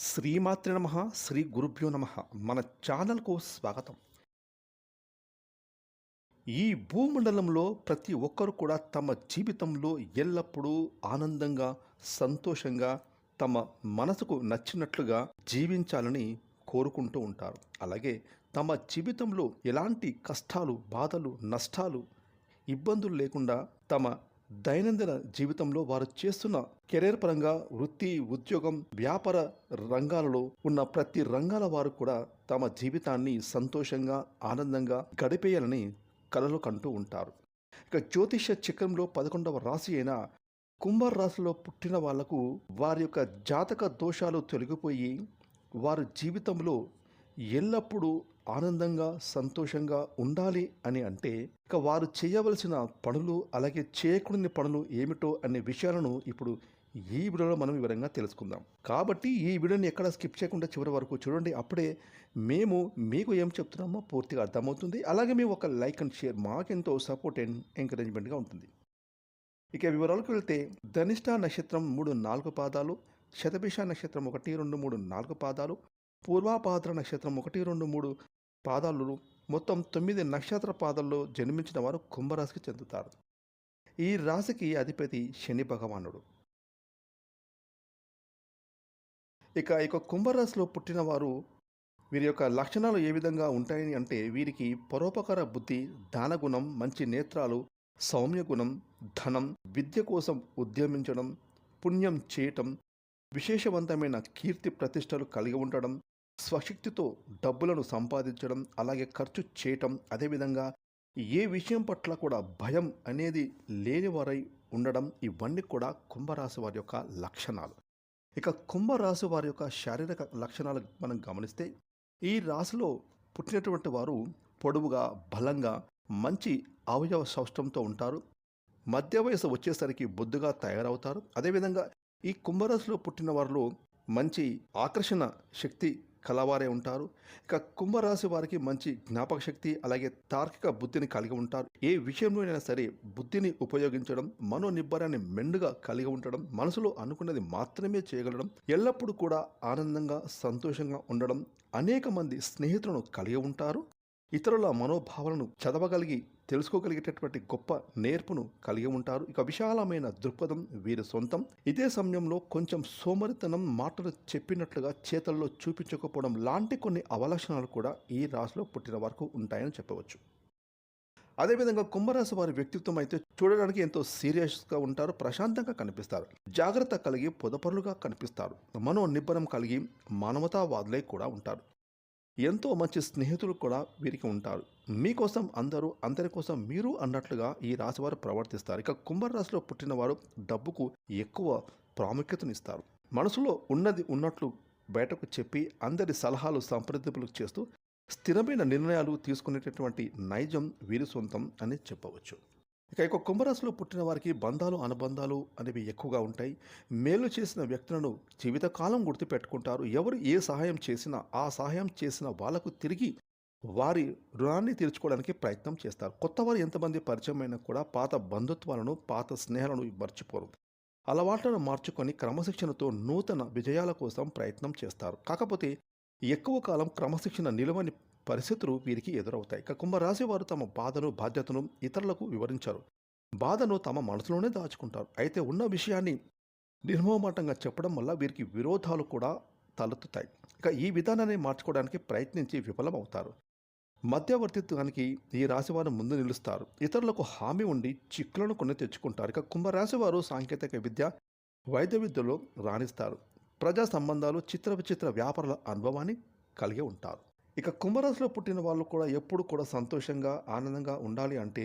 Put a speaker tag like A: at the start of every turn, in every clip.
A: శ్రీమాతృ నమ శ్రీ గురుభ్యో నమ. మన ఛానల్కు స్వాగతం. ఈ భూమండలంలో ప్రతి ఒక్కరు కూడా తమ జీవితంలో ఎల్లప్పుడూ ఆనందంగా సంతోషంగా తమ మనసుకు నచ్చినట్లుగా జీవించాలని కోరుకుంటూ ఉంటారు. అలాగే తమ జీవితంలో ఎలాంటి కష్టాలు బాధలు నష్టాలు ఇబ్బందులు లేకుండా తమ దైనందిన జీవితంలో వారు చేస్తున్న కెరీర్ పరంగా వృత్తి ఉద్యోగం వ్యాపార రంగాలలో ఉన్న ప్రతి రంగాల వారు కూడా తమ జీవితాన్ని సంతోషంగా ఆనందంగా గడిపేయాలని కలలు కంటూ ఉంటారు. ఇక జ్యోతిష చక్రంలో పదకొండవ రాశి అయిన కుంభ రాశిలో పుట్టిన వాళ్ళకు వారి యొక్క జాతక దోషాలు తొలగిపోయి వారి జీవితంలో ఎల్లప్పుడూ ఆనందంగా సంతోషంగా ఉండాలి అని అంటే ఇక వారు చేయవలసిన పనులు అలాగే చేయకూడని పనులు ఏమిటో అనే విషయాలను ఇప్పుడు ఈ వీడియోలో మనం వివరంగా తెలుసుకుందాం. కాబట్టి ఈ వీడియోని ఎక్కడ స్కిప్ చేయకుండా చివరి వరకు చూడండి. అప్పుడే మేము మీకు ఏం చెప్తున్నామో పూర్తిగా అర్థమవుతుంది. అలాగే మేము ఒక లైక్ అండ్ షేర్ మాకెంతో సపోర్ట్ అండ్ ఎంకరేజ్మెంట్గా ఉంటుంది. ఇక వివరాలకు వెళ్తే ధనిష్ట నక్షత్రం మూడు నాలుగు పాదాలు శతభిష నక్షత్రం ఒకటి రెండు మూడు నాలుగు పాదాలు పూర్వాపాద్ర నక్షత్రం ఒకటి రెండు మూడు పాదాలు మొత్తం తొమ్మిది నక్షత్ర పాదాల్లో జన్మించిన వారు కుంభరాశికి చెందుతారు. ఈ రాశికి అధిపతి శని భగవానుడు. ఇక ఇక కుంభరాశిలో పుట్టిన వారు వీరి యొక్క లక్షణాలు ఏ విధంగా ఉంటాయని అంటే వీరికి పరోపకార బుద్ధి దానగుణం మంచి నేత్రాలు సౌమ్య గుణం ధనం విద్య కోసం ఉద్యమించడం పుణ్యం చేయటం విశేషవంతమైన కీర్తి ప్రతిష్టలు కలిగి ఉండడం స్వశక్తితో డబ్బులను సంపాదించడం అలాగే ఖర్చు చేయటం అదేవిధంగా ఏ విషయం పట్ల కూడా భయం అనేది లేనివారై ఉండడం ఇవన్నీ కూడా కుంభరాశి వారి యొక్క లక్షణాలు. ఇక కుంభరాశి వారి యొక్క శారీరక లక్షణాలు మనం గమనిస్తే ఈ రాశిలో పుట్టినటువంటి వారు పొడవుగా బలంగా మంచి అవయవ సౌష్టంతో ఉంటారు. మధ్య వయసు వచ్చేసరికి బొద్దుగా తయారవుతారు. అదేవిధంగా ఈ కుంభరాశిలో పుట్టిన వారిలో మంచి ఆకర్షణ శక్తి కలవారే ఉంటారు. ఇక కుంభరాశి వారికి మంచి జ్ఞాపక శక్తి అలాగే తార్కిక బుద్ధిని కలిగి ఉంటారు. ఏ విషయంలోనైనా సరే బుద్ధిని ఉపయోగించడం మనో నిబ్బరాన్ని మెండుగా కలిగి ఉండడం మనసులో అనుకున్నది మాత్రమే చేయగలడం ఎల్లప్పుడూ కూడా ఆనందంగా సంతోషంగా ఉండడం అనేక మంది స్నేహితులను కలిగి ఉంటారు. ఇతరుల మనోభావాలను చదవగలిగి తెలుసుకోగలిగేటటువంటి గొప్ప నేర్పును కలిగి ఉంటారు. ఇక విశాలమైన దృక్పథం వీరి సొంతం. ఇదే సమయంలో కొంచెం సోమరితనం మాటలు చెప్పినట్లుగా చేతల్లో చూపించకపోవడం లాంటి కొన్ని అవలక్షణాలు కూడా ఈ రాశిలో పుట్టిన వరకు ఉంటాయని చెప్పవచ్చు. అదేవిధంగా కుంభరాశి వారి వ్యక్తిత్వం అయితే చూడడానికి ఎంతో సీరియస్గా ఉంటారు ప్రశాంతంగా కనిపిస్తారు జాగ్రత్త కలిగి పొదపరులుగా కనిపిస్తారు మనో నిబ్బరం కలిగి మానవతావాదులై కూడా ఉంటారు. ఎంతో మంచి స్నేహితులు కూడా వీరికి ఉంటారు. మీకోసం అందరూ అందరి కోసం మీరు అన్నట్లుగా ఈ రాశివారు ప్రవర్తిస్తారు. ఇక కుంభరాశిలో పుట్టినవారు డబ్బుకు ఎక్కువ ప్రాముఖ్యతనిస్తారు. మనసులో ఉన్నది ఉన్నట్లు బయటకు చెప్పి అందరి సలహాలు సంప్రదింపులు చేస్తూ స్థిరమైన నిర్ణయాలు తీసుకునేటటువంటి నైజం వీరి సొంతం అని చెప్పవచ్చు. ఇక ఇక కుంభరాశిలో పుట్టిన వారికి బంధాలు అనుబంధాలు అనేవి ఎక్కువగా ఉంటాయి. మేలు చేసిన వ్యక్తులను జీవితకాలం గుర్తుపెట్టుకుంటారు. ఎవరు ఏ సహాయం చేసినా ఆ సహాయం చేసిన వాళ్ళకు తిరిగి వారి రుణాన్ని తీర్చుకోవడానికి ప్రయత్నం చేస్తారు. కొత్త వారు ఎంతమంది పరిచయం అయినా కూడా పాత బంధుత్వాలను పాత స్నేహాలను మర్చిపోరు. అలవాట్లను మార్చుకొని క్రమశిక్షణతో నూతన విజయాల కోసం ప్రయత్నం చేస్తారు. కాకపోతే ఎక్కువ కాలం క్రమశిక్షణ నిలవని పరిస్థితులు వీరికి ఎదురవుతాయి. ఇక కుంభరాశి వారు తమ బాధను బాధ్యతను ఇతరులకు వివరించారు. బాధను తమ మనసులోనే దాచుకుంటారు. అయితే ఉన్న విషయాన్ని నిర్మోమాటంగా చెప్పడం వల్ల వీరికి విరోధాలు కూడా తలెత్తుతాయి. ఇక ఈ విధానాన్ని మార్చుకోవడానికి ప్రయత్నించి విఫలమవుతారు. మధ్యవర్తిత్వానికి ఈ రాశివారు ముందు నిలుస్తారు. ఇతరులకు హామీ ఉండి చిక్కులను కొని తెచ్చుకుంటారు. ఇక కుంభరాశివారు సాంకేతిక విద్య వైద్య విద్యలో రాణిస్తారు. ప్రజా సంబంధాలు చిత్ర విచిత్ర వ్యాపారాల అనుభవాన్ని కలిగి ఉంటారు. ఇక కుంభరాశిలో పుట్టిన వాళ్ళు కూడా ఎప్పుడు కూడా సంతోషంగా ఆనందంగా ఉండాలి అంటే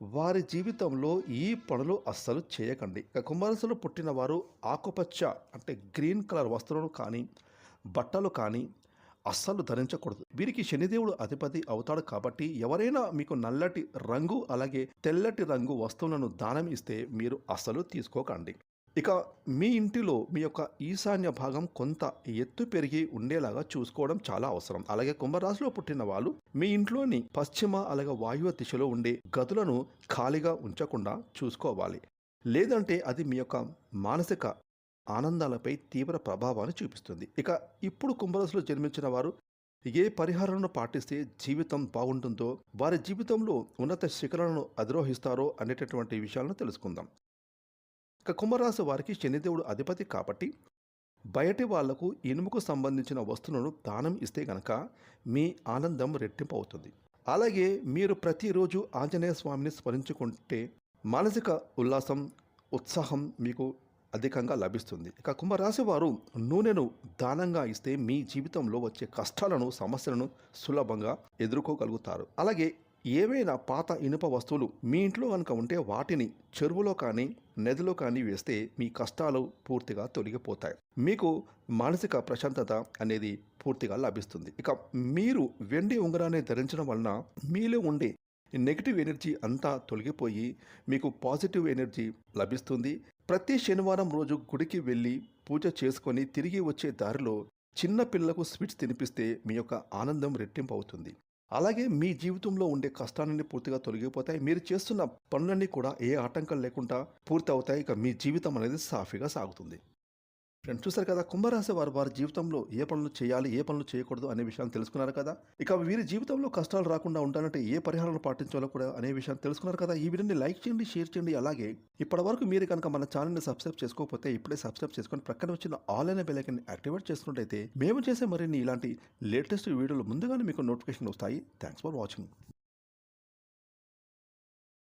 A: వారి జీవితంలో ఈ పనులు అస్సలు చేయకండి. ఇక కుంభరాశిలో పుట్టిన వారు ఆకుపచ్చ అంటే గ్రీన్ కలర్ వస్త్రాలు కానీ బట్టలు కానీ అస్సలు ధరించకూడదు. వీరికి శనిదేవుడు అధిపతి అవుతాడు కాబట్టి ఎవరైనా మీకు నల్లటి రంగు అలాగే తెల్లటి రంగు వస్తువులను దానం ఇస్తే మీరు అస్సలు తీసుకోకండి. ఇక మీ ఇంటిలో మీ యొక్క ఈశాన్య భాగం కొంత ఎత్తు పెరిగి ఉండేలాగా చూసుకోవడం చాలా అవసరం. అలాగే కుంభరాశిలో పుట్టిన వాళ్ళు మీ ఇంట్లోని పశ్చిమ అలాగే వాయువ దిశలో ఉండే గదులను ఖాళీగా ఉంచకుండా చూసుకోవాలి. లేదంటే అది మీ యొక్క మానసిక ఆనందాలపై తీవ్ర ప్రభావాన్ని చూపిస్తుంది. ఇక ఇప్పుడు కుంభరాశిలో జన్మించిన వారు ఏ పరిహారాలను పాటిస్తే జీవితం బాగుంటుందో వారి జీవితంలో ఉన్నత శిఖరాలను అధిరోహిస్తారో అనేటటువంటి విషయాలను తెలుసుకుందాం. ఇక కుంభరాశి వారికి శనిదేవుడు అధిపతి కాబట్టి బయటి వాళ్ళకు ఇనుముకు సంబంధించిన వస్తువులను దానం ఇస్తే గనక మీ ఆనందం రెట్టింపు అవుతుంది అలాగే మీరు ప్రతిరోజు ఆంజనేయ స్వామిని స్మరించుకుంటే మానసిక ఉల్లాసం ఉత్సాహం మీకు అధికంగా లభిస్తుంది. ఇక కుంభరాశి వారు నూనెను దానంగా ఇస్తే మీ జీవితంలో వచ్చే కష్టాలను సమస్యలను సులభంగా ఎదుర్కోగలుగుతారు. అలాగే ఏవైనా పాత ఇనుప వస్తువులు మీ ఇంట్లో కనుక ఉంటే వాటిని చెరువులో కానీ నదిలో కానీ వేస్తే మీ కష్టాలు పూర్తిగా తొలగిపోతాయి. మీకు మానసిక ప్రశాంతత అనేది పూర్తిగా లభిస్తుంది. ఇక మీరు వెండి ఉంగరాన్ని ధరించడం వలన మీలో ఉండే నెగిటివ్ ఎనర్జీ అంతా తొలగిపోయి మీకు పాజిటివ్ ఎనర్జీ లభిస్తుంది. ప్రతి శనివారం రోజు గుడికి వెళ్ళి పూజ చేసుకొని తిరిగి వచ్చే దారిలో చిన్న పిల్లలకు స్వీట్స్ తినిపిస్తే మీ యొక్క ఆనందం రెట్టింపు అవుతుంది అలాగే మీ జీవితంలో ఉండే కష్టాలన్నీ పూర్తిగా తొలగిపోతాయి. మీరు చేస్తున్న పనులన్నీ కూడా ఏ ఆటంకం లేకుండా పూర్తి అవుతాయి ఇక మీ జీవితం అనేది సాఫీగా సాగుతుంది. ఫ్రెండ్స్ చూసారు కదా కుంభరాశి వారు వారి జీవితంలో ఏ పనులు చేయాలి ఏ పనులు చేయకూడదు అనే విషయాన్ని తెలుసుకున్నారు కదా. ఇక వీరి జీవితంలో కష్టాలు రాకుండా ఉండాలంటే ఏ పరిహారాలు పాటించాలో కూడా అనే విషయాన్ని తెలుసుకున్నారు కదా. ఈ వీడియోని లైక్ చేయండి షేర్ చేయండి. అలాగే ఇప్పటి వరకు మీరు కనుక మన ఛానల్ని సబ్స్క్రైబ్ చేసుకోకపోతే ఇప్పుడే సబ్స్క్రైబ్ చేసుకొని ప్రక్కన వచ్చిన ఆల్ అనే బెల్లైకన్ యాక్టివేట్ చేసుకున్నట్టయితే మేము చేసే మరిన్ని ఇలాంటి లేటెస్ట్ వీడియోలు ముందుగానే మీకు నోటిఫికేషన్ వస్తాయి. Thanks for watching